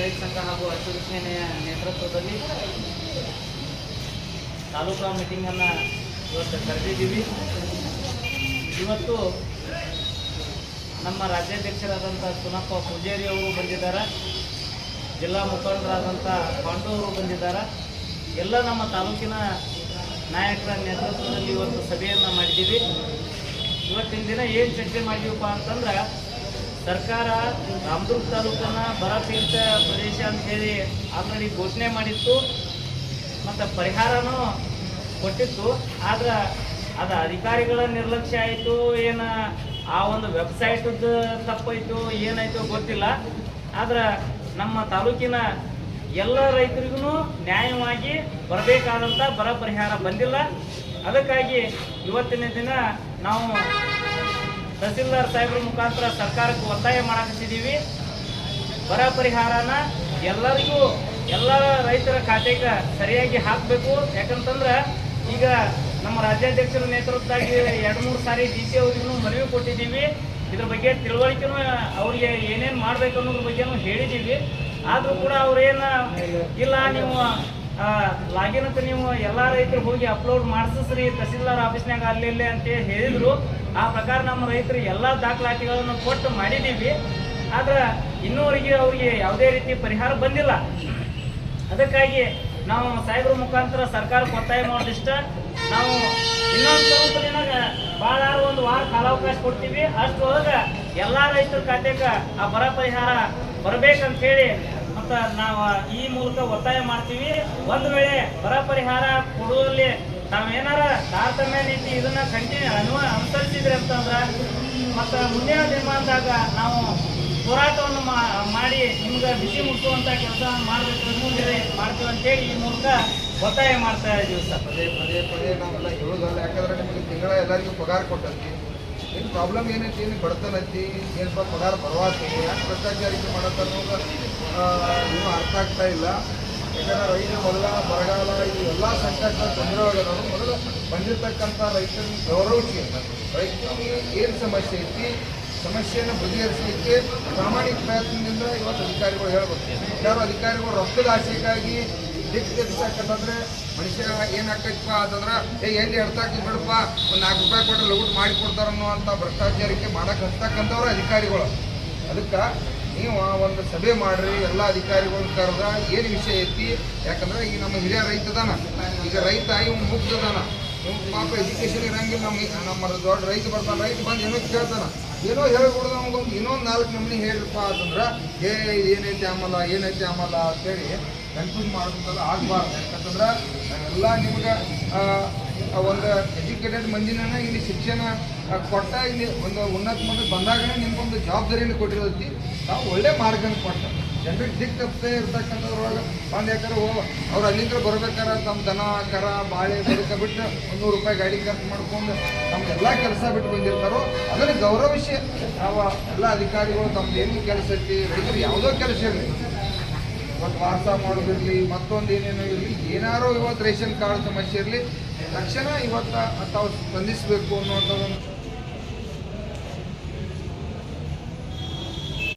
ರೈತ ಸಂಘ ಹಾಗೂ ಹಸಿರು ಸೇನೆಯ ನೇತೃತ್ವದಲ್ಲಿ ತಾಲೂಕಾ ಮೀಟಿಂಗನ್ನು ಇವತ್ತು ಕರೆದಿದ್ದೀವಿ. ಇವತ್ತು ನಮ್ಮ ರಾಜ್ಯಾಧ್ಯಕ್ಷರಾದಂಥ ಸುನಪ್ಪ ಪೂಜೇರಿ ಅವರು ಬಂದಿದ್ದಾರೆ. ಜಿಲ್ಲಾ ಮುಖಂಡರಾದಂಥ ಪಾಂಡು ಅವರು ಬಂದಿದ್ದಾರೆ. ಎಲ್ಲ ನಮ್ಮ ತಾಲೂಕಿನ ನಾಯಕರ ನೇತೃತ್ವದಲ್ಲಿ ಇವತ್ತು ಸಭೆಯನ್ನು ಮಾಡಿದ್ದೀವಿ. ಇವತ್ತಿನ ದಿನ ಏನು ಚರ್ಚೆ ಮಾಡಿದೀವಪ್ಪ ಅಂತಂದ್ರೆ ಸರ್ಕಾರ ರಾಮದುರ್ಗ ತಾಲೂಕನ್ನು ಬರ ಪೀಡಿತ ಪ್ರದೇಶ ಅಂತ ಹೇಳಿ ಆಲ್ರೆಡಿ ಘೋಷಣೆ ಮಾಡಿತ್ತು. ಮತ್ತು ಪರಿಹಾರನೂ ಕೊಟ್ಟಿತ್ತು. ಆದ್ರೆ ಅದು ಅಧಿಕಾರಿಗಳ ನಿರ್ಲಕ್ಷ್ಯ ಆಯಿತು, ಏನು ಆ ಒಂದು ವೆಬ್ಸೈಟದ್ದು ತಪ್ಪಾಯಿತು ಏನಾಯ್ತು ಗೊತ್ತಿಲ್ಲ. ಆದ್ರೆ ನಮ್ಮ ತಾಲೂಕಿನ ಎಲ್ಲ ರೈತರಿಗೂ ನ್ಯಾಯವಾಗಿ ಬರಬೇಕಾದಂಥ ಬರ ಪರಿಹಾರ ಬಂದಿಲ್ಲ. ಅದಕ್ಕಾಗಿ ಇವತ್ತಿನ ದಿನ ನಾವು ತಹಸೀಲ್ದಾರ್ ಸಾಹೇಬ್ರ ಮುಖಾಂತರ ಸರ್ಕಾರಕ್ಕೆ ಒತ್ತಾಯ ಮಾಡಕತ್ತಿದ್ದೀವಿ. ಬರ ಪರಿಹಾರನ ಎಲ್ಲರಿಗೂ, ಎಲ್ಲ ರೈತರ ಖಾತೆಗೆ ಸರಿಯಾಗಿ ಹಾಕಬೇಕು. ಯಾಕಂತಂದ್ರೆ ಈಗ ನಮ್ಮ ರಾಜ್ಯಾಧ್ಯಕ್ಷರ ನೇತೃತ್ವದಾಗಿ ಎರಡು ಮೂರು ಸಾರಿ ಡಿ ಸಿ ಅವ್ರಿಗೂ ಮನವಿ ಕೊಟ್ಟಿದ್ದೀವಿ. ಇದ್ರ ಬಗ್ಗೆ ತಿಳುವಳಿಕೆನೂ ಅವ್ರಿಗೆ ಏನೇನು ಮಾಡಬೇಕು ಅನ್ನೋದ್ರ ಬಗ್ಗೆನೂ ಹೇಳಿದ್ದೀವಿ. ಆದರೂ ಕೂಡ ಅವ್ರೇನು, ಇಲ್ಲ, ನೀವು ಲಾಗಿನ್ ಅಂತ ನೀವು ಎಲ್ಲ ರೈತರು ಹೋಗಿ ಅಪ್ಲೋಡ್ ಮಾಡಿಸ್ರಿ ತಹಸೀಲ್ದಾರ್ ಆಫೀಸ್ನಾಗ ಅಲ್ಲಿ ಇಲ್ಲೇ ಅಂತ ಹೇಳಿದ್ರು. ಆ ಪ್ರಕಾರ ನಮ್ಮ ರೈತರು ಎಲ್ಲ ದಾಖಲಾತಿಗಳನ್ನು ಕೊಟ್ಟು ಮಾಡಿದ್ದೀವಿ ಆದ್ರೆ ಇನ್ನೂವರೆಗೆ ಅವ್ರಿಗೆ ಯಾವುದೇ ರೀತಿ ಪರಿಹಾರ ಬಂದಿಲ್ಲ. ಅದಕ್ಕಾಗಿ ನಾವು ಸಾಹೇಬ್ರ ಮುಖಾಂತರ ಸರ್ಕಾರಕ್ಕೆ ಒತ್ತಾಯ ಮಾಡೋದಿಷ್ಟ. ನಾವು ಇನ್ನೊಂದು ಸ್ವಲ್ಪ ದಿನಾಗ ಭಾಳ ಒಂದು ವಾರ ಕಾಲಾವಕಾಶ ಕೊಡ್ತೀವಿ. ಅಷ್ಟು ಅಷ್ಟರೊಳಗೆ ಎಲ್ಲ ರೈತರ ಖಾತೆಗೆ ಆ ಬರ ಪರಿಹಾರ ಬರಬೇಕಂತ ಹೇಳಿ ಮತ್ತು ನಾವು ಈ ಮೂಲಕ ಒತ್ತಾಯ ಮಾಡ್ತೀವಿ. ಒಂದು ವೇಳೆ ಬರ ಪರಿಹಾರ ಕೊಡುವಲ್ಲಿ ತಾವೇನಾರ ತಾರತಮ್ಯ ನೀತಿ ಇದನ್ನ ಕಂಟಿನ್ಯೂ ಅನುವ ಅನುಸರಿಸಿದ್ರೆ ಅಂತಂದ್ರೆ ಮತ್ತು ಮುಂದಿನ ದಿನಮಾನದಾಗ ನಾವು ಹೋರಾಟವನ್ನು ಮಾಡಿ ನಿಮ್ಗೆ ಬಿಸಿ ಮುಟ್ಟುವಂಥ ಕೆಲಸ ಮಾಡಬೇಕು ಮುಂದೆ ಮಾಡ್ತೀವಿ ಅಂತೇಳಿ ಈ ಮೂಲಕ ಒತ್ತಾಯ ಮಾಡ್ತಾ ಇದ್ದೀವಿ ಸರ್. ಪದೇ ಪದೇ ಪದೇ ನಾವೆಲ್ಲ ಹೇಳೋದಲ್ಲ. ಯಾಕಂದ್ರೆ ನಿಮಗೆ ತಿಂಗಳ ಎಲ್ಲರಿಗೂ ಪಗಾರ ಕೊಟ್ಟಂತಿ ಏನು ಪ್ರಾಬ್ಲಮ್ ಏನೈತಿ? ಏನು ಬಡತನ ಐತಿ? ಏನಪ್ಪ ಪಗಾರ ಬರವಾತಿ ಯಾಕೆ ಭ್ರಷ್ಟಾಚಾರಿಕೆ ಮಾಡತ್ತ ಅನ್ನೋದು ಏನು ಏನೂ ಅರ್ಥ ಆಗ್ತಾ ಇಲ್ಲ. ಯಾಕಂದ್ರೆ ರೈತ ಮೊದಲ ಬರಗಾಲ, ಈ ಎಲ್ಲ ಸಂಕಷ್ಟ ತೊಂದರೆ ಒಳಗದವರು ಮೊದಲು ಬಂದಿರತಕ್ಕಂಥ ರೈತನ ಗೌರವಕ್ಕೆ ರೈತರಿಗೆ ಏನು ಸಮಸ್ಯೆ ಐತಿ? ಸಮಸ್ಯೆಯನ್ನು ಬಗೆಹರಿಸಲಿಕ್ಕೆ ಪ್ರಾಮಾಣಿಕ ಪ್ರಯತ್ನದಿಂದ ಇವತ್ತು ಅಧಿಕಾರಿಗಳು ಹೇಳ್ಬೇಕು. ಯಾರು ಅಧಿಕಾರಿಗಳು ರೊಕ್ಕದ ಆಸೆಗಾಗಿ ದಿಕ್ ಬಿಸಾಕಂತಂದ್ರೆ ಮನುಷ್ಯ ಏನಾಗ್ತೈತಪ್ಪ ಅಂತಂದ್ರೆ, ಏ, ಎಲ್ಲಿ ಎಡ್ತಾಕಿ ಬಿಡಪ್ಪ ಒಂದು ನಾಲ್ಕು ರೂಪಾಯಿ ಕೊಟ್ಟರೆ ಮಾಡಿ ಕೊಡ್ತಾರ ಅನ್ನುವಂಥ ಭ್ರಷ್ಟಾಚಾರಕ್ಕೆ ಮಾಡಕ್ಕೆ ಹಚ್ತಕ್ಕಂಥವ್ರು ಅಧಿಕಾರಿಗಳು. ಅದಕ್ಕೆ ನೀವು ಒಂದು ಸಭೆ ಮಾಡ್ರಿ, ಎಲ್ಲ ಅಧಿಕಾರಿಗಳನ್ನ ಕರೆದ, ಏನು ವಿಷಯ ಐತಿ? ಯಾಕಂದ್ರೆ ಈಗ ನಮ್ಮ ಹಿರಿಯ ರೈತದಾನ ಈಗ ರೈತ ಇವ್ ಮುಗ್ದದಾನ ಇವ್ ಪಾಪ ಎಜುಕೇಶನ್ ಇರಂಗಿಲ್ಲ ನಮ್ಮ ನಮ್ಮ ದೊಡ್ಡ ರೈತ ಬರ್ತಾನೆ, ರೈತ ಬಂದು ಏನೋ ಕೇಳ್ತಾನ. ಏನೋ ಹೇಳ್ಕೊಡ್ದು ನಮಗೊಂದು ಇನ್ನೊಂದು ನಾಲ್ಕು ನಮೂನಿ ಹೇಳ್ರಪ್ಪ ಅಂತಂದ್ರೆ, ಏ ಏನೈತಿ ಆಮಲ್ಲ ಏನೈತಿ ಆಮಲ್ಲ ಅಂತೇಳಿ ಕನ್ಫ್ಯೂಸ್ ಮಾಡೋದಂತೆಲ್ಲ ಆಗಬಾರ್ದು. ಯಾಕಂತಂದ್ರೆ ಎಲ್ಲ ನಿಮ್ಗೆ ಒಂದು ಎಜುಕೇಟೆಡ್ ಮಂದಿನ ಇಲ್ಲಿ ಶಿಕ್ಷಣ ಕೊಟ್ಟ ಇಲ್ಲಿ ಒಂದು ಉನ್ನತ ಮಂದಿ ಬಂದಾಗನೇ ನಿಮ್ಗೊಂದು ಜವಾಬ್ದಾರಿಯನ್ನು ಕೊಟ್ಟಿರೋದಕ್ಕೆ ನಾವು ಒಳ್ಳೆ ಮಾರ್ಗನ ಕೊಟ್ಟ. ಜನರಿಗೆ ದಿಕ್ ತಪ್ಪದೆ ಇರ್ತಕ್ಕಂಥದ್ರೊಳಗೆ ಒಂದು ಯಾಕಂದ್ರೆ ಓ ಅವ್ರು ಅಲ್ಲಿಂದ ಬರ್ಬೇಕಾರೆ ತಮ್ಮ ದನ, ಕರ, ಬಾಳೆ, ಬದುಕ ಬಿಟ್ಟು ಒಂದು ರೂಪಾಯಿ ಗಾಡಿ ಖರ್ಚು ಮಾಡ್ಕೊಂಡು ಎಲ್ಲ ಕೆಲಸ ಬಿಟ್ಟು ಬಂದಿರ್ತಾರೋ, ಅದನ್ನು ಗೌರವಿಸಿ ನಾವು ಎಲ್ಲ ಅಧಿಕಾರಿಗಳು ತಮ್ಮದು ಏನು ಕೆಲಸ ಐತಿ, ರೈತರು ಯಾವುದೋ ಕೆಲಸ ಇರಲಿ. ಇವತ್ತು ವಾಸ ಮಾಡೋದಿರಲಿ ಮತ್ತೊಂದು ಏನೇನೋ ಇರಲಿ, ಏನಾರೋ ಇವತ್ತು ರೇಷನ್ ಕಾರ್ಡ್ ಸಮಸ್ಯೆ ಇರಲಿ, ತಕ್ಷಣ ಇವತ್ತು ತಾವು ಸ್ಪಂದಿಸಬೇಕು ಅನ್ನುವಂಥ ಒಂದು